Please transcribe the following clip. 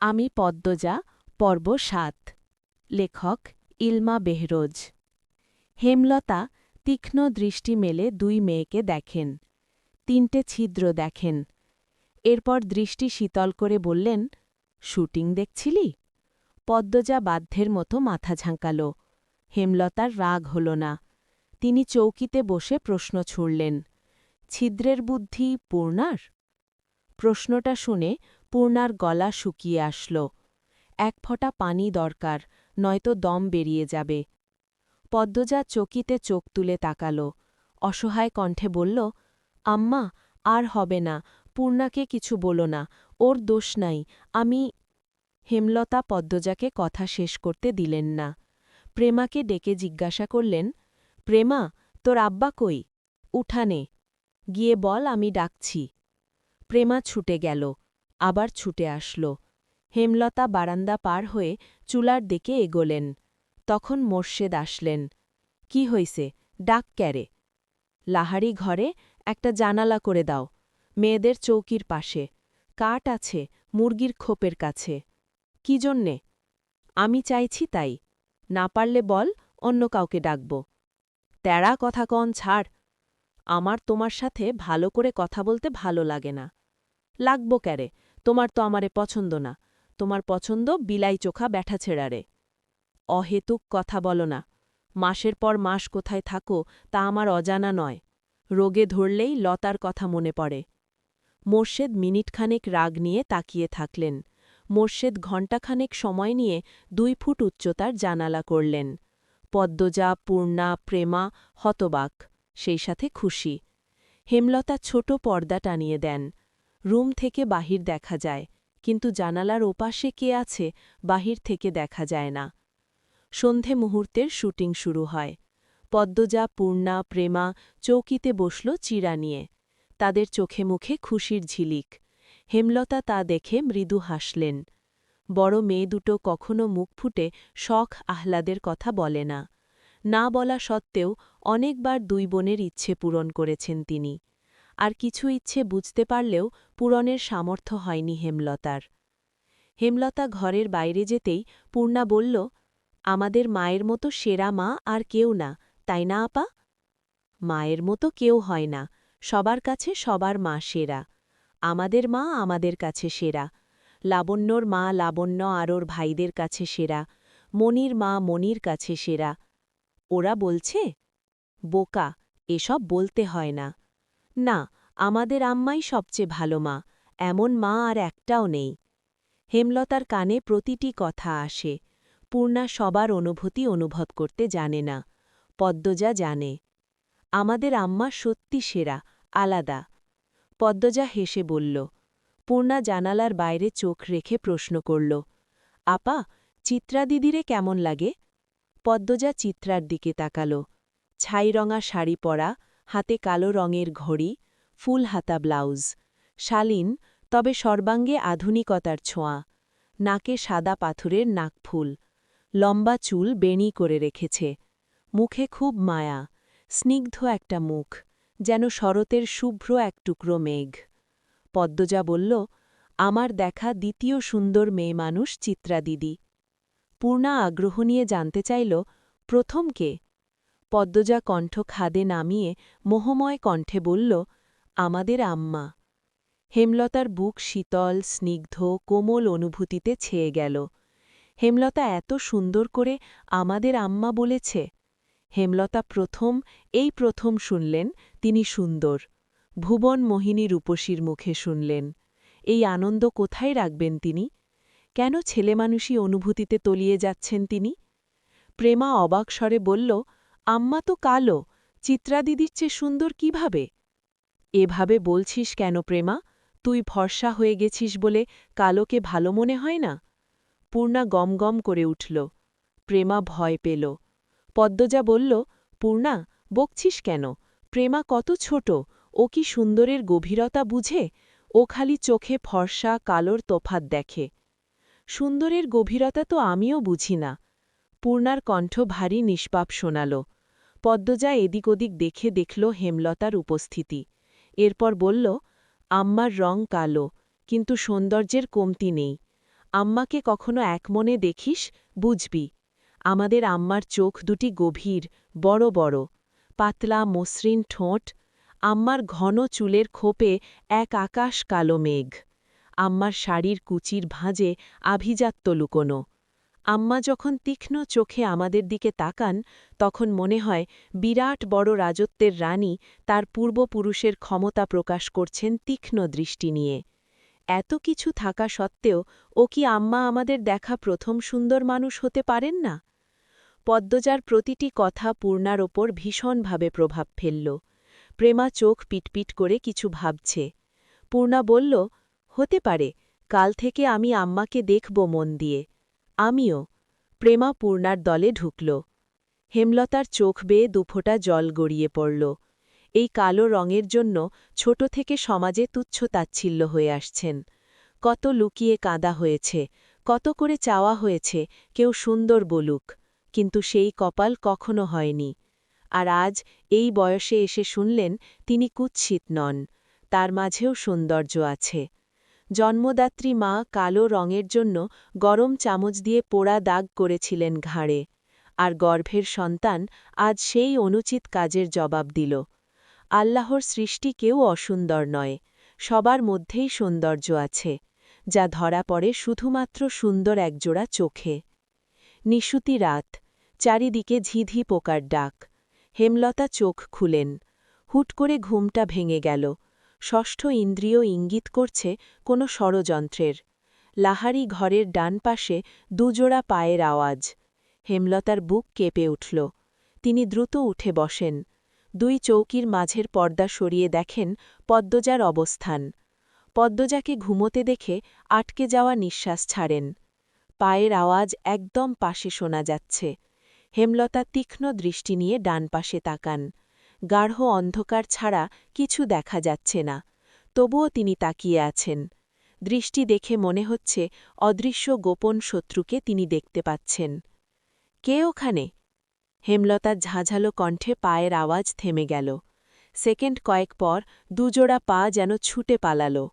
আমি পদ্মজা, পর্ব সাত। লেখক ইলমা বেহরোজ। হেমলতা তীক্ষ্ণ দৃষ্টি মেলে দুই মেয়েকে দেখেন। তিনটে ছিদ্র দেখেন। এরপর দৃষ্টি শীতল করে বললেন, শুটিং দেখছিলি? পদ্মজা বাধ্যের মতো মাথা ঝাঁকাল। হেমলতার রাগ হল না। তিনি চৌকিতে বসে প্রশ্ন ছুড়লেন, ছিদ্রের বুদ্ধি পূর্ণার? প্রশ্নটা শুনে পূর্ণার গলা শুকিয়ে আসল। এক ফোঁটা পানি দরকার, নয়তো দম বেরিয়ে যাবে। পদ্মজা চকিতে চোখ তুলে তাকাল। অসহায় কণ্ঠে বলল, আম্মা, আর হবে না, পূর্ণাকে কিছু বলো না, ওর দোষ নাই, আমি হেমলতা পদ্মজাকে কথা শেষ করতে দিলেন না। প্রেমাকে ডেকে জিজ্ঞাসা করলেন, প্রেমা, তোর আব্বা কই? উঠানে। গিয়ে বল, আমি ডাকছি। প্রেমা ছুটে গেল। আবার ছুটে আসল। হেমলতা বারান্দা পার হয়ে চুলার দিকে এগোলেন। তখন মোর্শেদ আসলেন। কি হইছে? ডাক ক্যারে? লাহারি ঘরে একটা জানালা করে দাও। মেয়েদের চৌকির পাশে। কাঠ আছে মুরগির খোপের কাছে। কি জন্যে? আমি চাইছি তাই। না পারলে বল, অন্য কাউকে ডাকব। তেড়া কথা কন, ছাড়। আমার তোমার সাথে ভালো করে কথা বলতে ভালো লাগে না। লাগব ক্যারে? তোমার তো আমারে পছন্দ না, তোমার পছন্দ বিলাই চোখা ব্যাঠা ছেড়ারে। অহেতুক কথা বলো না, মাসের পর মাস কোথায় থাকো তা আমার অজানা নয়, রোগে ধরলেই লতার কথা মনে পড়ে। মোর্শেদ মিনিটখানেক রাগ নিয়ে তাকিয়ে থাকলেন, মোর্শেদ ঘণ্টাখানেক সময় নিয়ে দুই ফুট উচ্চতার জানালা করলেন, পদ্মজা, পূর্ণা, প্রেমা, হতবাক, সেই সাথে খুশি। হেমলতা ছোট পর্দা টানিয়ে দেন রুম থেকে বাহির দেখা যায়, কিন্তু জানালার ওপাশে কে আছে বাহির থেকে দেখা যায় না। সন্ধে মুহূর্তের শুটিং শুরু হয়। পদ্মজা, পূর্ণা, প্রেমা চৌকিতে বসল চিরা নিয়ে। তাদের চোখে মুখে খুশির ঝিলিক। হেমলতা তা দেখে মৃদু হাসলেন। বড় মেয়ে দুটো কখনো মুখ ফুটে শখ আহ্লাদের কথা বলে না। না বলা সত্ত্বেও অনেকবার দুই বোনের ইচ্ছে পূরণ করেছেন তিনি। আর কিছু ইচ্ছে বুঝতে পারলেও পূরণের সামর্থ্য হয়নি হেমলতার। হেমলতা ঘরের বাইরে যেতেই পূর্ণা বলল, আমাদের মায়ের মতো সেরা মা আর কেউ না, তাই না আপা? মায়ের মতো কেউ হয় না, সবার কাছে সবার মা সেরা, আমাদের মা আমাদের কাছে সেরা, লাবণ্যর মা লাবণ্য আর ওর ভাইদের কাছে সেরা মনির মা মনির কাছে সেরা। ওরা বলছে? বোকা, এসব বলতে হয় না। না, আমাদের আম্মাই সবচেয়ে ভালো মা, এমন মা আর একটাও নেই। হেমলতার কানে প্রতিটি কথা আসে, পূর্ণা সবার অনুভূতি অনুভব করতে জানে না, পদ্মজা জানে। আমাদের আম্মা সত্যি সেরা, আলাদা। পদ্মজা হেসে বলল, পূর্ণা জানালার বাইরে চোখ রেখে প্রশ্ন করল, আপা, চিত্রা দিদিরে কেমন লাগে? পদ্মজা চিত্রার দিকে তাকাল ছাইরঙা শাড়ি পরা হাতে কালো রঙের ঘড়ি ফুল হাতা ব্লাউজ। শালীন, তবে সর্বাঙ্গে আধুনিকতার ছোঁয়া। নাকে সাদা পাথরের নাকফুল। লম্বা চুল বেণি করে রেখেছে। মুখে খুব মায়া। স্নিগ্ধ একটা মুখ, যেন শরতের শুভ্র এক টুকরো মেঘ। পদ্মজা বলল, আমার দেখা দ্বিতীয় সুন্দর মেয়ে মানুষ চিত্রা দিদি পূর্ণা আগ্রহ নিয়ে জানতে চাইল, প্রথম কে? পদ্মজা কণ্ঠ খাদে নামিয়ে মোহময় কণ্ঠে বলল, আমাদের আম্মা। হেমলতার বুক শীতল, স্নিগ্ধ, কোমল অনুভূতিতে ছেয়ে গেল। হেমলতা এত সুন্দর করে আমাদের আম্মা বলেছে। হেমলতা প্রথম, এই প্রথম শুনলেন, তিনি সুন্দর। ভুবন মোহিনী রূপসীর মুখে শুনলেন, এই আনন্দ কোথায় রাখবেন তিনি? কেন ছেলেমানুষী অনুভূতিতে তলিয়ে যাচ্ছেন তিনি? প্রেমা অবাক স্বরে বলল আম্মা তো কালো চিত্রা দিদির চেয়ে সুন্দর কীভাবে? এভাবে বলছিস কেন প্রেমা? তুই ভরসা হয়ে গেছিস বলে কালোকে ভালো মনে হয় না? পূর্ণা গম গম করে উঠল। প্রেমা ভয় পেল। পদ্মজা বলল, পূর্ণা, বকছিস কেন? প্রেমা কত ছোট, ও কি সুন্দরের গভীরতা বুঝে? ও খালি চোখে ফর্সা, কালোর তোফাত দেখে। সুন্দরের গভীরতা তো আমিও বুঝি না। পূর্ণার কণ্ঠ ভারী নিষ্পাপ শোনাল। পদ্মজা এদিক ওদিক দেখে দেখল হেমলতার উপস্থিতি। এরপর বলল, আম্মার রং কালো, কিন্তু সৌন্দর্যের কমতি নেই। আম্মাকে কখনো একমনে দেখিস, বুঝবি। আমাদের আম্মার চোখ দুটি গভীর, বড় বড়, পাতলা মসৃণ ঠোঁট। আম্মার ঘন চুলের খোপে এক আকাশ কালো মেঘ। আম্মার শাড়ির কুচির ভাঁজে আভিজাত্য লুকোনো। আম্মা যখন তীক্ষ্ণ চোখে আমাদের দিকে তাকান, তখন মনে হয় বিরাট বড় রাজত্বের রানী তার পূর্বপুরুষের ক্ষমতা প্রকাশ করছেন তীক্ষ্ণ দৃষ্টি নিয়ে। এত কিছু থাকা সত্ত্বেও ও কি আম্মা আমাদের দেখা প্রথম সুন্দর মানুষ হতে পারেন না? পদ্মজার প্রতিটি কথা পূর্ণার ওপর ভীষণভাবে প্রভাব ফেলল। প্রেমা চোখ পিটপিট করে কিছু ভাবছে। পূর্ণা বলল, হতে পারে, কাল থেকে আমি আম্মাকে দেখব মন দিয়ে। আমিও। প্রেমা পূর্ণার দলে ঢুকল। হেমলতার চোখ বেয়ে দুফোঁটা জল গড়িয়ে পড়ল। এই কালো রঙের জন্য ছোট থেকে সমাজে তুচ্ছ-তাচ্ছিল্য হয়ে আসছেন। কত লুকিয়ে কাঁদা হয়েছে, কত করে চাওয়া হয়েছে, কেউ সুন্দর বলুক, কিন্তু সেই কপাল কখনো হয়নি। আর আজ এই বয়সে এসে শুনলেন তিনি কুৎসিত নন, তার মাঝেও সৌন্দর্য আছে। জন্মদাত্রী মা কালো রঙের জন্য গরম চামচ দিয়ে পোড়া দাগ করেছিলেন ঘাড়ে, আর গর্ভের সন্তান আজ সেই অনুচিত কাজের জবাব দিল। আল্লাহর সৃষ্টি কেউ অসুন্দর নয়, সবার মধ্যেই সৌন্দর্য আছে, যা ধরা পড়ে শুধুমাত্র সুন্দর একজোড়া চোখে। নিশুতি রাত, চারিদিকে ঝিঝি পোকার ডাক, হেমলতা চোখ খুলেন, হুট করে ঘুমটা ভেঙে গেল ষষ্ঠ ইন্দ্রিয় ইঙ্গিত করছে কোনো ষড়যন্ত্রের। লাহারি ঘরের ডান পাশে দুজোড়া পায়ের আওয়াজ। হেমলতার বুক কেঁপে উঠল। তিনি দ্রুত উঠে বসেন। দুই চৌকির মাঝের পর্দা সরিয়ে দেখেন পদ্মজার অবস্থান। পদ্মজাকে ঘুমোতে দেখে আটকে যাওয়া নিঃশ্বাস ছাড়েন। পায়ের আওয়াজ একদম পাশে শোনা যাচ্ছে। হেমলতা তীক্ষ্ণ দৃষ্টি নিয়ে ডান পাশে তাকান। গাঢ় অন্ধকার ছাড়া কিছু দেখা যাচ্ছে না। তবুও তিনি তাকিয়ে আছেন। দৃষ্টি দেখে মনে হচ্ছে অদৃশ্য গোপন শত্রুকে তিনি দেখতে পাচ্ছেন। কে ওখানে? হেমলতার ঝাঁঝালো কণ্ঠে পায়ের আওয়াজ থেমে গেল। সেকেন্ড কয়েক পর দুজোড়া পা যেন ছুটে পালাল।